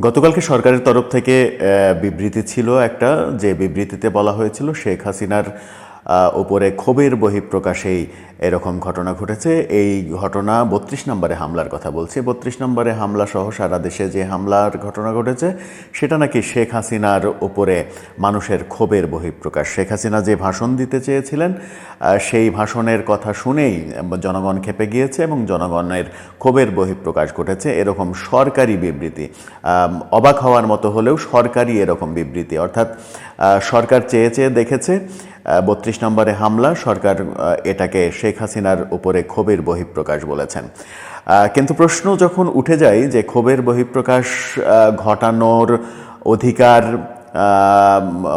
গতকালকে সরকারের তরফ থেকে বিবৃতি ছিল একটা যে বিবৃতিতে বলা হয়েছিল শেখ হাসিনার উপরে ক্ষোভের বহিঃপ্রকাশেই এরকম ঘটনা ঘটেছে। এই ঘটনা বত্রিশ নম্বরে হামলার কথা বলছি। বত্রিশ নম্বরে হামলা সহ সারা দেশে যে হামলার ঘটনা ঘটেছে, সেটা নাকি শেখ হাসিনার উপরে মানুষের ক্ষোভের বহিঃপ্রকাশ। শেখ হাসিনা যে ভাষণ দিতে চেয়েছিলেন সেই ভাষণের কথা শুনেই জনগণ খেপে গিয়েছে এবং জনগণের ক্ষোভের বহিঃপ্রকাশ ঘটেছে। এরকম সরকারি বিবৃতি অবাক হওয়ার মতো হলেও সরকারি এরকম বিবৃতি। অর্থাৎ সরকার চেয়ে চেয়ে দেখেছে বত্রিশ নম্বরে হামলা। সরকার এটাকে শেখ হাসিনার উপরে ক্ষোভের বহিঃপ্রকাশ বলেছেন। কিন্তু প্রশ্ন যখন উঠে যায় যে ক্ষোভের বহিঃপ্রকাশ ঘটানোর অধিকার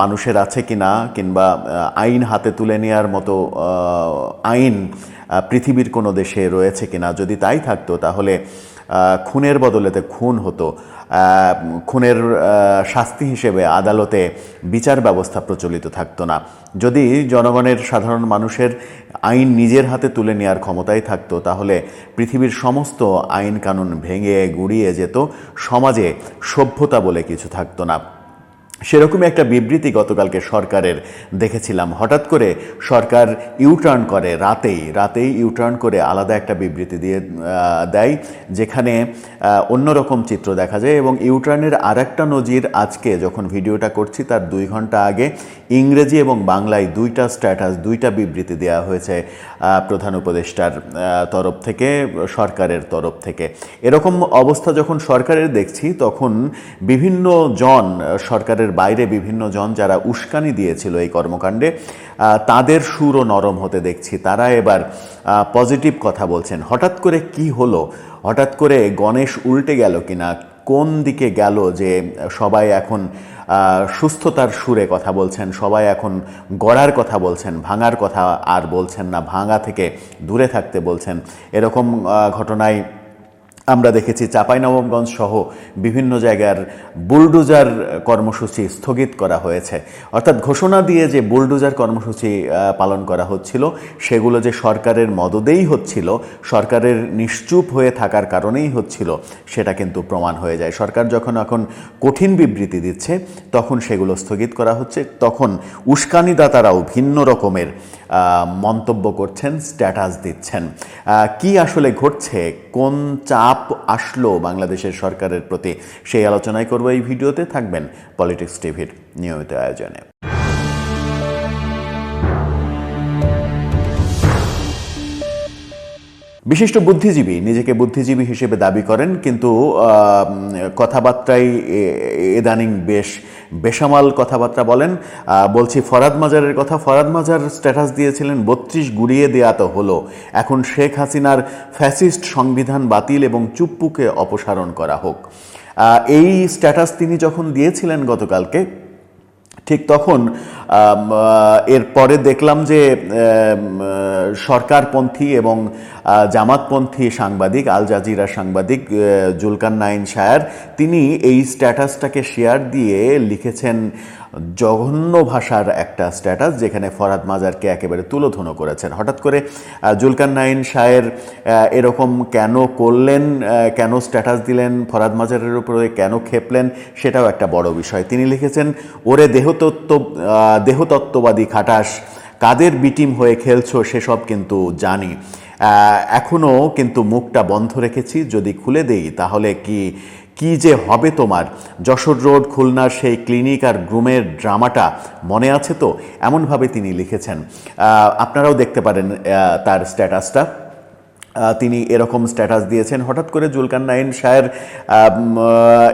মানুষের আছে কিনা কিংবা আইন হাতে তুলে নেওয়ার মতো আইন পৃথিবীর কোনো দেশে রয়েছে কিনা যদি তাই থাকতো তাহলে খুনের বদলেতে খুন হতো। খুনের শাস্তি হিসেবে আদালতে বিচার ব্যবস্থা প্রচলিত থাকতো না। যদি জনগণের সাধারণ মানুষের আইন নিজের হাতে তুলে নেওয়ার ক্ষমতাই থাকতো, তাহলে পৃথিবীর সমস্ত আইন কানুন ভেঙে গুড়িয়ে যেত। সমাজে সভ্যতা বলে কিছু থাকতো না। সেরকমই একটা বিবৃতি গতকালকে সরকারের দেখেছিলাম। হঠাৎ করে সরকার ইউটার্ন করে রাতেই রাতেই ইউটার্ন করে আলাদা একটা বিবৃতি দিয়ে দেয় যেখানে অন্যরকম চিত্র দেখা যায় এবং ইউটার্নের আর একটা নজির আজকে যখন ভিডিওটা করছি তার দুই ঘণ্টা আগে ইংরেজি এবং বাংলায় দুইটা স্ট্যাটাস দুইটা বিবৃতি দেওয়া হয়েছে প্রধান উপদেষ্টার তরফ থেকে সরকারের তরফ থেকে। এরকম অবস্থা যখন সরকারের দেখছি তখন বিভিন্ন জন আহ, সরকারের বাইরে বিভিন্ন জন যারা উস্কানি দিয়েছিল এই কর্মকাণ্ডে তাদের সুরও নরম হতে দেখছি। তারা এবার পজিটিভ কথা বলছেন। হঠাৎ করে কি হলো? হঠাৎ করে গণেশ উল্টে গেল কিনা? কোন দিকে গেল যে সবাই এখন সুস্থতার সুরে কথা বলছেন, সবাই এখন গড়ার কথা বলছেন, ভাঙার কথা আর বলছেন না, ভাঙা থেকে দূরে থাকতে বলছেন? এরকম ঘটনায় আমরা দেখেছি চাঁপাইনবাবগঞ্জ সহ বিভিন্ন জায়গার বুলডোজার কর্মসূচি স্থগিত করা হয়েছে। অর্থাৎ ঘোষণা দিয়ে যে বুলডোজার কর্মসূচি পালন করা হচ্ছিল, সেগুলো যে সরকারের মদদেই হচ্ছিল, সরকারের নিশ্চুপ হয়ে থাকার কারণেই হচ্ছিল, সেটা কিন্তু প্রমাণ হয়ে যায়। সরকার যখন এখন কঠিন বিবৃতি দিচ্ছে, তখন সেগুলো স্থগিত করা হচ্ছে। তখন উস্কানিদাতারাও ভিন্ন রকমের মন্তব্য করছেন স্ট্যাটাস দিচ্ছেন। কি আসলে ঘটছে? কোন চাপ আসলো বাংলাদেশের সরকারের প্রতি? সেই আলোচনায় করব এই ভিডিওতে। থাকবেন পলিটিক্স টিভির নিয়মিত আয়োজনে। বিশিষ্ট বুদ্ধিজীবী নিজেকে বুদ্ধিজীবী হিসেবে দাবি করেন, কিন্তু কথাবার্তায় এ- ইদানিং বেশ বেসামাল কথাবার্তা বলেন। বলছি ফরাদ মাজারের কথা, ফরাদ মাজার স্ট্যাটাস দিয়েছিলেন, বত্রিশ গুড়িয়ে দেয়া তো হলো। এখন শেখ হাসিনার ফ্যাসিস্ট সংবিধান বাতিল এবং চুপ্পুকে অপসারণ করা হোক। এই স্ট্যাটাস তিনি যখন দিয়েছিলেন গতকালকে, ঠিক তখন এরপরে দেখলাম যে সরকারপন্থী এবং জামাতপন্থী সাংবাদিক, আল জাজিরা সাংবাদিক জুলকান নাইন শায়ার, তিনি এই স্ট্যাটাসটাকে শেয়ার দিয়ে লিখেছেন জঘন্য ভাষার একটা স্ট্যাটাস, যেখানে ফরাদ মাজারকে একেবারে তুলোধনো করেছেন। হঠাৎ করে জুলকান নাইন শায়ের এরকম কেন করলেন কেন স্ট্যাটাস দিলেন ফরাদ মাজারের উপরে, কেন খেপলেন, সেটাও একটা বড় বিষয়। তিনি লিখেছেন, ওরে দেহতত্ত্ব দেহতত্ত্ববাদী খাটাস, কাদের বিটিম হয়ে খেলছো সেসব কিন্তু জানি। আহ, এখনও কিন্তু মুখটা বন্ধ রেখেছি যদি খুলে দেই তাহলে কি কি যে হবে তোমার? যশোর রোড খুলনার সেই ক্লিনিক আর গ্রুমের ড্রামাটা মনে আছে তো? এমনভাবে তিনি লিখেছেন। আপনারাও দেখতে পারেন তার স্ট্যাটাসটা। তিনি এরকম স্ট্যাটাস দিয়েছেন। হঠাৎ করে জুলকান নাইন আহ,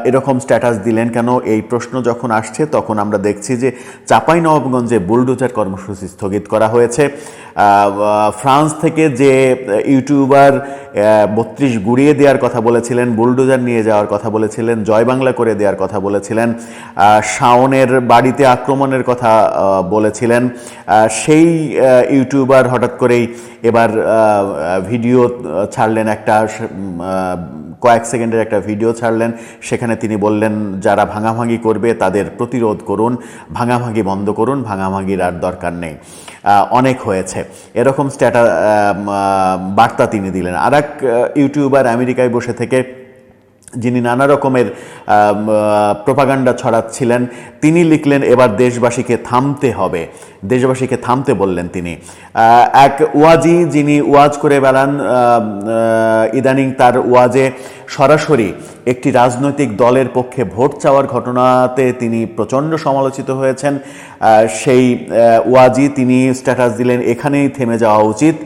এরকম স্ট্যাটাস দিলেন কেন? এই প্রশ্ন যখন আসছে তখন আমরা দেখছি যে চাপাই নবাবগঞ্জে বুলডোজার কর্মসূচি স্থগিত করা হয়েছে। ফ্রান্স থেকে যে ইউটিউবার বত্রিশ গুড়িয়ে দেওয়ার কথা বলেছিলেন বুলডোজার নিয়ে যাওয়ার কথা বলেছিলেন জয় বাংলা করে দেওয়ার কথা বলেছিলেন শাওনের বাড়িতে আক্রমণের কথা বলেছিলেন সেই ইউটিউবার হঠাৎ করেই এবার ভিডিও ছাড়লেন একটা কয়েক সেকেন্ডের একটা ভিডিও ছাড়লেন। সেখানে তিনি বললেন, যারা ভাঙাভাঙি করবে, তাদের প্রতিরোধ করুন, ভাঙাভাঙি বন্ধ করুন, ভাঙাভাঙির আর দরকার নেই। অনেক হয়েছে। এরকম স্ট্যাটা বার্তা তিনি দিলেন। আর এক ইউটিউবার আমেরিকায় বসে থেকে যিনি নানা রকমের প্রোপাগান্ডা ছড়াচ্ছিলেন, তিনি লিখলেন, এবার দেশবাসীকে থামতে হবে। দেশবাসীকে থামতে বললেন তিনি। এক ওয়াজি যিনি ওয়াজ করে বেড়ান ইদানিং তার ওয়াজে সরাসরি একটি রাজনৈতিক দলের পক্ষে ভোট চাওয়ার ঘটনাতে তিনি প্রচণ্ড সমালোচিত হয়েছেন। সেই ওয়াজি তিনি স্ট্যাটাস দিলেন, এখানেই থেমে যাওয়া উচিত।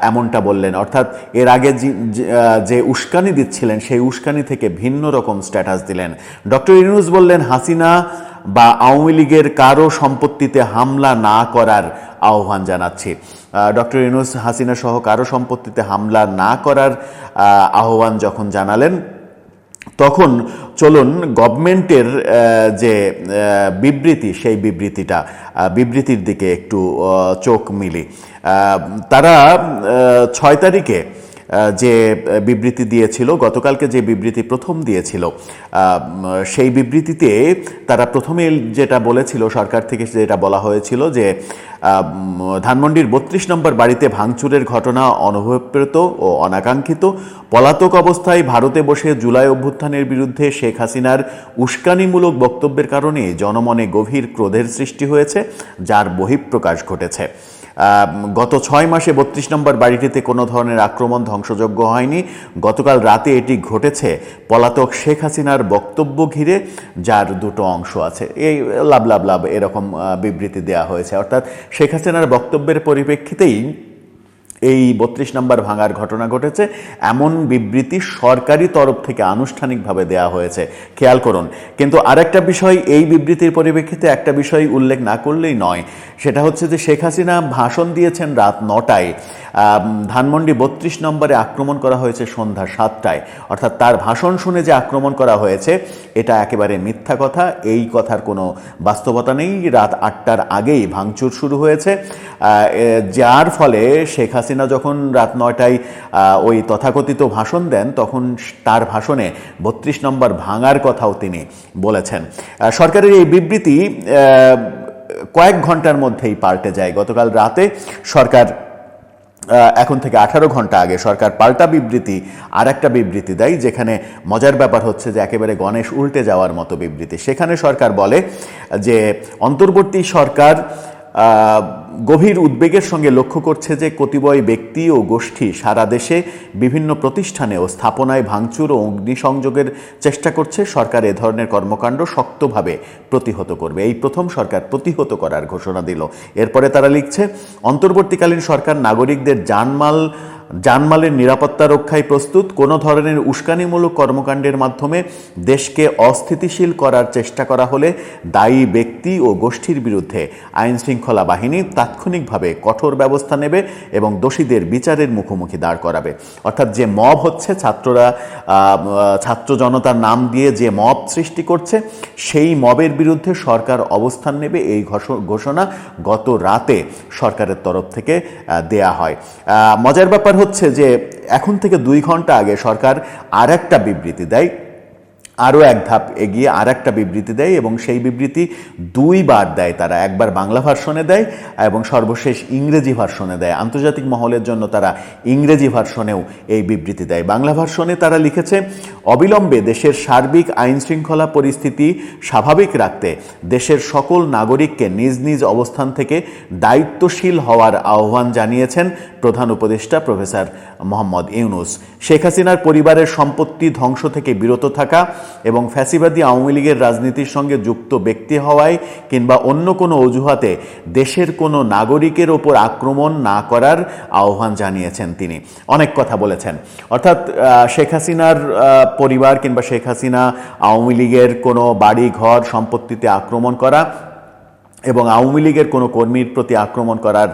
এমনটা বললেন। অর্থাৎ এর আগে যে- উস্কানি দিচ্ছিলেন, সেই উস্কানি থেকে ভিন্ন রকম স্ট্যাটাস দিলেন। ডক্টর ইউনুস বললেন, হাসিনা বা আওয়ামী লীগের কারও সম্পত্তিতে হামলা না করার আহ্বান জানাচ্ছি। ডক্টর ইনুস হাসিনা সহ কারও সম্পত্তিতে হামলা না করার আহ্বান যখন জানালেন তখন চলুন গভর্নমেন্টের যে বিবৃতি, সেই বিবৃতিটা বিবৃতির দিকে একটু চোখ মিলি। তারা ছয় তারিখে যে বিবৃতি দিয়েছিল, গতকালকে যে বিবৃতি প্রথম দিয়েছিল সেই বিবৃতিতে তারা প্রথমে যেটা বলেছিল, সরকার থেকে যেটা বলা হয়েছিল যে ধানমন্ডির বত্রিশ নম্বর বাড়িতে ভাঙচুরের ঘটনা অনভিপ্রেত ও অনাকাঙ্ক্ষিত। পলাতক অবস্থায় ভারতে বসে জুলাই অভ্যুত্থানের বিরুদ্ধে শেখ হাসিনার উস্কানিমূলক বক্তব্যের কারণে জনমনে গভীর ক্রোধের সৃষ্টি হয়েছে, যার বহিঃপ্রকাশ ঘটেছে। গত ছয় মাসে বত্রিশ নম্বর বাড়িটিতে কোনো ধরনের আক্রমণ ধ্বংসযোগ্য হয়নি। গতকাল রাতে এটি ঘটেছে পলাতক শেখ হাসিনার বক্তব্য ঘিরে, যার দুটো অংশ আছে। এই লাভ লাভ লাভ এরকম বিবৃতি দেওয়া হয়েছে। অর্থাৎ শেখ হাসিনার বক্তব্যের পরিপ্রেক্ষিতেই এই বত্রিশ নম্বর ভাঙার ঘটনা ঘটেছে। এমন বিবৃতি সরকারি তরফ থেকে আনুষ্ঠানিকভাবে দেয়া হয়েছে। খেয়াল করুন। কিন্তু আরেকটা বিষয়, এই বিবৃতির পরিপ্রেক্ষিতে একটা বিষয় উল্লেখ না করলেই নয়। সেটা হচ্ছে যে শেখ হাসিনা ভাষণ দিয়েছেন রাত নটায়। ধানমন্ডি বত্রিশ নম্বরে আক্রমণ করা হয়েছে সন্ধ্যা সাতটায়। অর্থাৎ তার ভাষণ শুনে যে আক্রমণ করা হয়েছে, এটা একেবারে মিথ্যা কথা। এই কথার কোনো বাস্তবতা নেই। রাত আটটার আগেই ভাঙচুর শুরু হয়েছে। যার ফলে শেখ হাসিনা যখন রাত নয়টায় ওই তথাকথিত ভাষণ দেন, তখন তার ভাষণে বত্রিশ নম্বর ভাঙার কথাও তিনি বলেছেন। সরকারের এই বিবৃতি কয়েক ঘণ্টার মধ্যেই পাল্টে যায়। গতকাল রাতে সরকার এখন থেকে আঠারো ঘণ্টা আগে সরকার পাল্টা বিবৃতি আর একটা বিবৃতি দেয়, যেখানে মজার ব্যাপার হচ্ছে যে একেবারে গণেশ উল্টে যাওয়ার মতো বিবৃতি। সেখানে সরকার বলে যে, অন্তর্বর্তী সরকার গভীর উদ্বেগের সঙ্গে লক্ষ্য করছে যে কতিপয় ব্যক্তি ও গোষ্ঠী সারা দেশে বিভিন্ন প্রতিষ্ঠানে ও স্থাপনায় ভাঙচুর ও অগ্নিসংযোগের চেষ্টা করছে। সরকার এ ধরনের কর্মকাণ্ড শক্তভাবে প্রতিহত করবে। এই প্রথম সরকার প্রতিহত করার ঘোষণা দিল। এরপরে তারা লিখছে, অন্তর্বর্তীকালীন সরকার নাগরিকদের জানমাল, জানমালের নিরাপত্তা রক্ষায় প্রস্তুত। কোনো ধরনের উস্কানিমূলক কর্মকাণ্ডের মাধ্যমে দেশকে অস্থিতিশীল করার চেষ্টা করা হলে দায়ী ব্যক্তি ও গোষ্ঠীর বিরুদ্ধে আইন শৃঙ্খলা বাহিনী তাৎক্ষণিকভাবে কঠোর ব্যবস্থা নেবে এবং দোষীদের বিচারের মুখোমুখি দাঁড় করাবে। অর্থাৎ যে মব হচ্ছে, ছাত্ররা ছাত্র জনতার নাম দিয়ে যে মব সৃষ্টি করছে, সেই মবের বিরুদ্ধে সরকার অবস্থান নেবে এই ঘোষ- ঘোষণা গত রাতে সরকারের তরফ থেকে দেয়া হয়। মজার ব্যাপার হচ্ছে যে এখন থেকে দুই ঘণ্টা আগে সরকার আর একটা বিবৃতি দেয়। আরও এক ধাপ এগিয়ে আর একটা বিবৃতি দেয় এবং সেই বিবৃতি দুইবার দেয় তারা। একবার বাংলা ভার্সনে দেয় এবং সর্বশেষ ইংরেজি ভার্সনে দেয়। আন্তর্জাতিক মহলের জন্য তারা ইংরেজি ভার্সনেও এই বিবৃতি দেয়। বাংলা ভার্সনে তারা লিখেছে অবিলম্বে দেশের সার্বিক আইন শৃঙ্খলা পরিস্থিতি স্বাভাবিক রাখতে দেশের সকল নাগরিককে নিজ নিজ অবস্থান থেকে দায়িত্বশীল হওয়ার আহ্বান জানিয়েছেন প্রধান উপদেষ্টা প্রফেসর মোহাম্মদ ইউনুস। শেখ হাসিনার পরিবারের সম্পত্তি ধ্বংস থেকে বিরত থাকা এবং ফ্যাসিবাদী আওয়ামী লীগের রাজনীতির সঙ্গে যুক্ত ব্যক্তি হওয়ায় কিংবা অন্য কোনো অজুহাতে দেশের কোনো নাগরিকের ওপর আক্রমণ না করার আহ্বান জানিয়েছেন তিনি। অনেক কথা বলেছেন। অর্থাৎ শেখ হাসিনার পরিবার কিংবা শেখ হাসিনা আওয়ামী লীগের কোনো বাড়ি ঘর সম্পত্তিতে আক্রমণ করা এবং আওয়ামী লীগের কোনো কর্মীর প্রতি আক্রমণ করার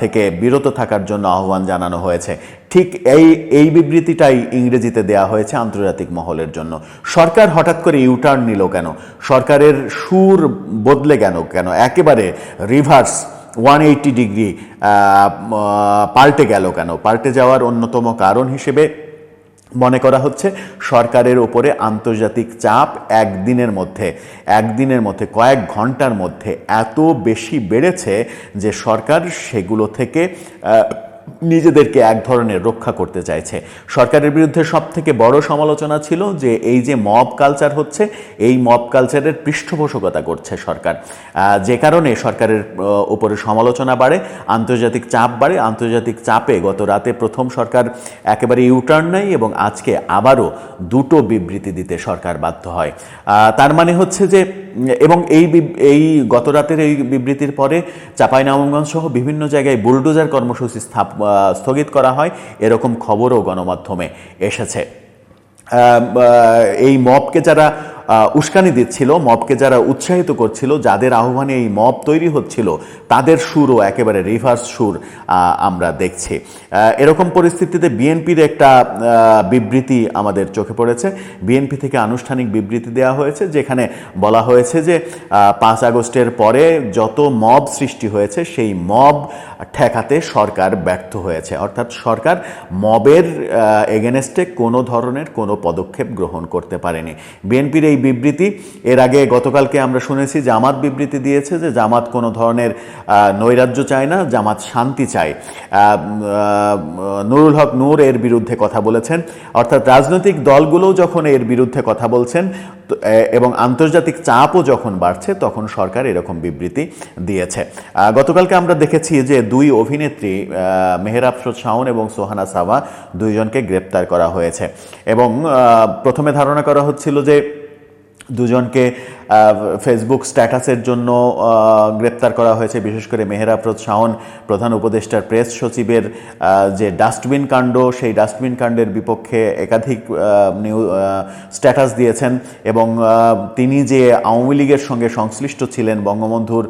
থেকে বিরত থাকার জন্য আহ্বান জানানো হয়েছে। ঠিক এই এই বিবৃতিটাই ইংরেজিতে দেয়া হয়েছে আন্তর্জাতিক মহলের জন্য। সরকার হঠাৎ করে ইউটার্ন নিল কেন? সরকারের সুর বদলে কেন কেন? একেবারে রিভার্স ওয়ান এইটি ডিগ্রি পাল্টে গেল কেন? পাল্টে যাওয়ার অন্যতম কারণ হিসেবে মনে করা হচ্ছে সরকারের ওপরে আন্তর্জাতিক চাপ একদিনের মধ্যে একদিনের মধ্যে, কয়েক ঘণ্টার মধ্যে এত বেশি বেড়েছে যে সরকার সেগুলো থেকে নিজেদেরকে এক ধরনের রক্ষা করতে চাইছে। সরকারের বিরুদ্ধে সবথেকে বড় সমালোচনা ছিল যে, এই যে মব কালচার হচ্ছে, এই মব কালচারের পৃষ্ঠপোষকতা করছে সরকার। যে কারণে সরকারের উপরে সমালোচনা বাড়ে, আন্তর্জাতিক চাপ বাড়ে। আন্তর্জাতিক চাপে গত রাতে প্রথম সরকার একেবারে ইউটার্ন নেয় এবং আজকে আবারও দুটো বিবৃতি দিতে সরকার বাধ্য হয়। তার মানে হচ্ছে যে এবং এই এই গত রাতের এই বিবৃতির পরে চাঁপাইনবাবগঞ্জ সহ বিভিন্ন জায়গায় বুলডোজার কর্মসূচি স্থাপ স্থগিত করা হয়। এরকম খবরও গণমাধ্যমে এসেছে। এই মবকে যারা উস্কানি দিচ্ছিল, মবকে যারা উৎসাহিত করছিল, যাদের আহ্বানে এই মব তৈরি হচ্ছিল, তাদের সুরও একেবারে রিভার্স সুর আমরা দেখছি। এরকম পরিস্থিতিতে বিএনপির একটা বিবৃতি আমাদের চোখে পড়েছে। বিএনপি থেকে আনুষ্ঠানিক বিবৃতি দেওয়া হয়েছে, যেখানে বলা হয়েছে যে পাঁচ আগস্টের পরে যত মব সৃষ্টি হয়েছে, সেই মব ঠেকাতে সরকার ব্যর্থ হয়েছে। অর্থাৎ সরকার মবের এগেনস্টে কোনো ধরনের কোনো পদক্ষেপ গ্রহণ করতে পারেনি। বিএনপির এই বিবৃতি, এর আগে গতকালকে আমরা শুনেছি, জামাত বিবৃতি দিয়েছে যে জামাত কোনো ধরনের নৈরাজ্য চায় না, জামাত শান্তি চায়। নুরুল হক নূর এর বিরুদ্ধে কথা বলেছেন। অর্থাৎ রাজনৈতিক দলগুলোও যখন এর বিরুদ্ধে কথা বলছেন এবং আন্তর্জাতিক চাপও যখন বাড়ছে, তখন সরকার এরকম বিবৃতি দিয়েছে। গতকালকে আমরা দেখেছি যে দুই অভিনেত্রী মেহের আফরোজ শাওন এবং সোহানা সাভা দুইজনকে গ্রেপ্তার করা হয়েছে। এবং প্রথমে ধারণা করা হচ্ছিল যে দুজনকে ফেসবুক স্ট্যাটাসের জন্য গ্রেপ্তার করা হয়েছে। বিশেষ করে মেহের আফরোজ শাওন, প্রধান উপদেষ্টার প্রেস সচিবের যে ডাস্টবিন কাণ্ড, সেই ডাস্টবিন কাণ্ডের বিপক্ষে একাধিক নিউ স্ট্যাটাস দিয়েছেন এবং তিনি যে আওয়ামী লীগের সঙ্গে সংশ্লিষ্ট ছিলেন, বঙ্গবন্ধুর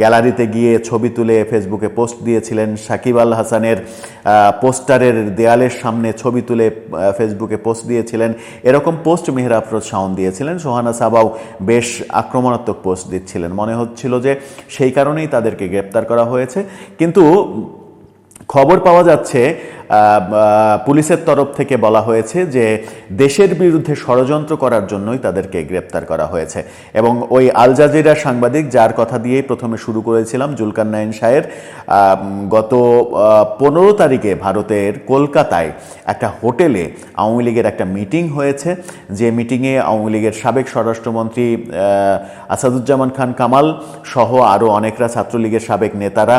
গ্যালারিতে গিয়ে ছবি তুলে ফেসবুকে পোস্ট দিয়েছিলেন। সাকিব আল হাসানের পোস্টারের দেয়ালের সামনে ছবি তুলে ফেসবুকে পোস্ট দিয়েছিলেন। এরকম পোস্ট মেহের আফরোজ শাওন দিয়েছিলেন। সোহানা সাবাও বেশ আক্রমণাত্মক পোস্ট দিচ্ছিলেন। মনে হচ্ছিল যে সেই কারণেই তাদেরকে গ্রেপ্তার করা হয়েছে। কিন্তু খবর পাওয়া যাচ্ছে পুলিশের তরফ থেকে বলা হয়েছে যে দেশের বিরুদ্ধে ষড়যন্ত্র করার জন্যই তাদেরকে গ্রেপ্তার করা হয়েছে। এবং ওই আল জাজিরা সাংবাদিক যার কথা দিয়েই প্রথমে শুরু করেছিলাম, জুলকার নাইন শাহের গত পনেরো তারিখে ভারতের কলকাতায় একটা হোটেলে আওয়ামী লীগের একটা মিটিং হয়েছে। যে মিটিংয়ে আওয়ামী লীগের সাবেক স্বরাষ্ট্রমন্ত্রী আসাদুজ্জামান খান কামাল সহ আরও অনেকরা ছাত্রলীগের সাবেক নেতারা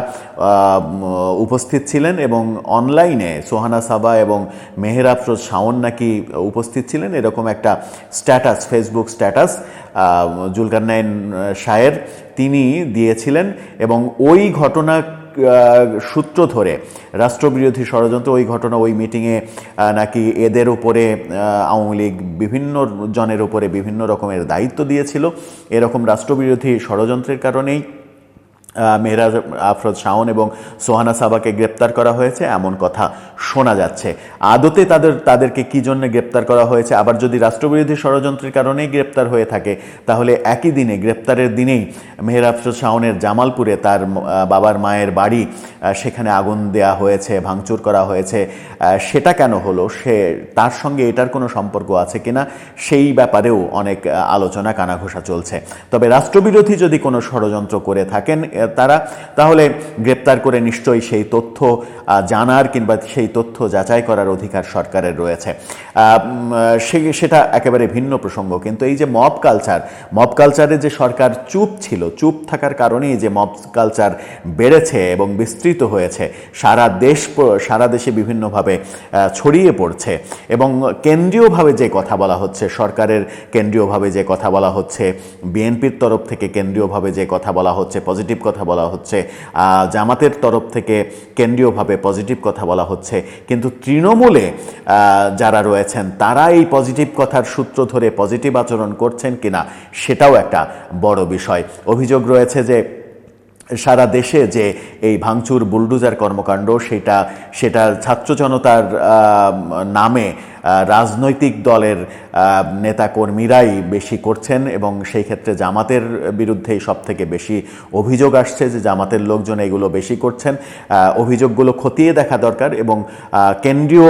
উপস্থিত উপস্থিত ছিলেন এবং অনলাইনে সোহানা সাবা এবং মেহের আফরোজ শাওন নাকি উপস্থিত ছিলেন, এরকম একটা status, Facebook status Zulkarnain Sayer তিনি দিয়েছিলেন এবং ওই ঘটনা সূত্র ধরে, রাষ্ট্রবিরোধী ষড়যন্ত্র ওই ঘটনা, ওই মিটিংয়ে নাকি এদের উপরে আওয়ামী লীগ বিভিন্ন জনের উপরে বিভিন্ন রকমের দায়িত্ব দিয়েছিল। এরকম রাষ্ট্রবিরোধী ষড়যন্ত্রের কারণেই মেহরাজ আফরোজ শাওন এবং সোহানা সাবাকে গ্রেপ্তার করা হয়েছে, এমন কথা শোনা যাচ্ছে। আদতে তাদের, তাদেরকে কি জন্য গ্রেপ্তার করা হয়েছে? আবার যদি রাষ্ট্রবিরোধী ষড়যন্ত্রের কারণেই গ্রেপ্তার হয়ে থাকে, তাহলে একই দিনে, গ্রেপ্তারের দিনেই মেহের আফরোজ শাওনের জামালপুরে তার বাবার মায়ের বাড়ি সেখানে আগুন দেয়া হয়েছে, ভাঙচুর করা হয়েছে। সেটা কেন হলো? সে, তার সঙ্গে এটার কোনো সম্পর্ক আছে কিনা? সেই ব্যাপারেও অনেক আলোচনা কানাঘোষা চলছে। তবে রাষ্ট্রবিরোধী যদি কোনো ষড়যন্ত্র করে থাকেন তারা, তাহলে গ্রেপ্তার করে নিশ্চয়ই সেই তথ্য জানার কিংবা সেই তথ্য যাচাই করার অধিকার সরকারের রয়েছে। সেটা একেবারে ভিন্ন প্রসঙ্গ, কিন্তু এই যে মব কালচার, মব কালচারে যে সরকার চুপ ছিল, চুপ থাকার কারণেই যে মব কালচার বেড়েছে এবং বিস্তৃত হয়েছে, সারা দেশ সারা দেশে বিভিন্নভাবে ছড়িয়ে পড়ছে এবং কেন্দ্রীয়ভাবে যে কথা বলা হচ্ছে, সরকারের কেন্দ্রীয়ভাবে যে কথা বলা হচ্ছে, বিএনপির তরফ থেকে কেন্দ্রীয়ভাবে যে কথা বলা হচ্ছে পজিটিভ কথা বলা হচ্ছে। জামাতের তরফ থেকে কেন্দ্রীয়ভাবে পজিটিভ কথা বলা হচ্ছে। কিন্তু তৃণমূলে যারা রয়েছেন, তারা এই পজিটিভ কথার সূত্র ধরে পজিটিভ আচরণ করছেন কিনা, সেটাও একটা বড় বিষয়। অভিযোগ রয়েছে যে, সারা দেশে যে এই ভাঙচুর, বুলডুজার কর্মকাণ্ড, সেটা সেটা ছাত্র জনতার নামে রাজনৈতিক দলের নেতাকর্মীরাই বেশি করছেন এবং সেই ক্ষেত্রে জামাতের বিরুদ্ধেই সব থেকে বেশি অভিযোগ আসছে যে জামাতের লোকজন এগুলো বেশি করছেন। অভিযোগগুলো খতিয়ে দেখা দরকার এবং কেন্দ্রীয়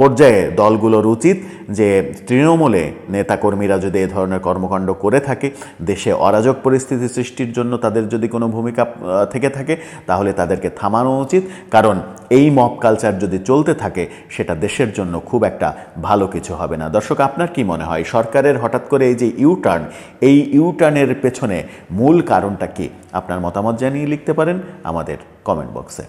পর্যায়ে দলগুলোর উচিত যে তৃণমূলে নেতাকর্মীরা যদি এ ধরনের কর্মকাণ্ড করে থাকে, দেশে অরাজক পরিস্থিতি সৃষ্টির জন্য তাদের যদি কোনো ভূমিকা থেকে থাকে, তাহলে তাদেরকে থামানো উচিত। কারণ এই মব কালচার যদি চলতে থাকে, সেটা দেশের জন্য খুব একটা ভালো কিছু হবে না। দর্শক, আপনার কি মনে হয়, সরকারের হঠাৎ করে এই যে ইউটার্ন এই ইউটার্নের পেছনে মূল কারণটা কি? আপনার মতামত জানিয়ে লিখতে পারেন আমাদের কমেন্ট বক্সে